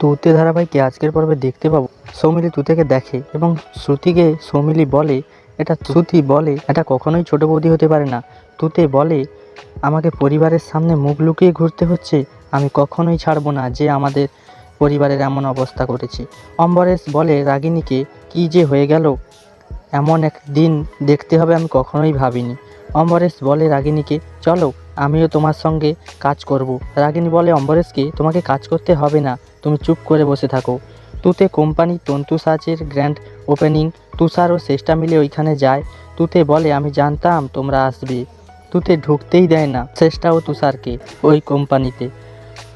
তুতে ধারাবাহিকে আজকের পর্বে দেখতে পাবো সৌমিলি তুতেকে দেখে এবং শ্রুতিকে সৌমিলি বলে, এটা শ্রুতি বলে, এটা কখনোই ছোট বৌদি হতে পারে না। তুতে বলে, আমাকে পরিবারের সামনে মুখ লুকিয়ে ঘুরতে হচ্ছে, আমি কখনোই ছাড়বো না যে আমাদের পরিবারের এমন অবস্থা করেছে অম্বরেশ বলে, রাগিনীকে, কি যে হয়ে গেল? এমন এক দিন দেখতে হবে আমি কখনোই ভাবিনি। অম্বরেশ বলে, রাগিনীকে, চলো, আমিও তোমার সঙ্গে কাজ করব। রাগিনী বলে, অম্বরেশকে, তোমাকে কাজ করতে হবে না। তুমি চুপ করে বসে থাকো। তুতে কোম্পানি তন্তু সাজের গ্র্যান্ড ওপেনিং তুষার ও চেষ্টা মিলে ওইখানে যায়। তুতে বলে, আমি জানতাম তোমরা আসবে। তুতে ঢুকতেই দেয় না চেষ্টা ও তুষারকে, ওই কোম্পানিতে।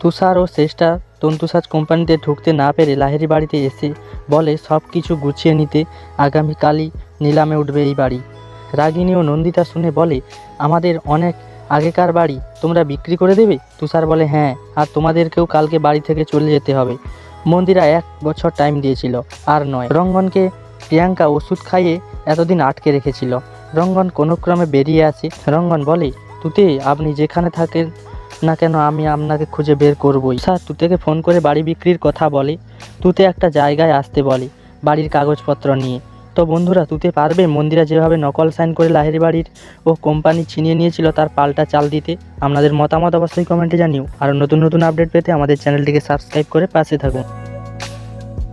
তুষার ও চেষ্টা তন্তুসাজ কোম্পানিতে ঢুকতে না পেরে লাহেরি বাড়িতে এসে বলে, সব কিছু গুছিয়ে নিতে আগামীকালই নিলামে উঠবে এই বাড়ি। রাগিনী ও নন্দিতা শুনে বলে, আমাদের অনেক আগেকার বাড়ি তোমরা বিক্রি করে দেবে? তুষার বলে হ্যাঁ আর তোমাদেরকেও কালকে বাড়ি থেকে চলে যেতে হবে। মন্দিরা এক বছর টাইম দিয়েছিল, আর নয়। রঙ্গনকে প্রিয়াঙ্কা ওষুধ খাইয়ে এতদিন আটকে রেখেছিল। রঙ্গন কোনো ক্রমে বেরিয়ে আসে। রঙ্গন বলে, তুতে, আপনি যেখানে থাকেন না কেন, আমি আপনাকে খুঁজে বের করবই। স্যার তুতেকে ফোন করে বাড়ি বিক্রির কথা বলে, তুতে একটা জায়গায় আসতে বলে, বাড়ির কাগজপত্র নিয়ে। তো বন্ধুরা, তুতে পারবে? মন্দিরা যেভাবে নকল সাইন করে লাহের বাড়ির ও কোম্পানি ছিনিয়ে নিয়েছিল তার পাল্টা চাল দিতে। আপনাদের মতামত অবশ্যই কমেন্টে জানিও। আর নতুন নতুন আপডেট পেতে আমাদের চ্যানেলটিকে সাবস্ক্রাইব করে পাশে থাকুন।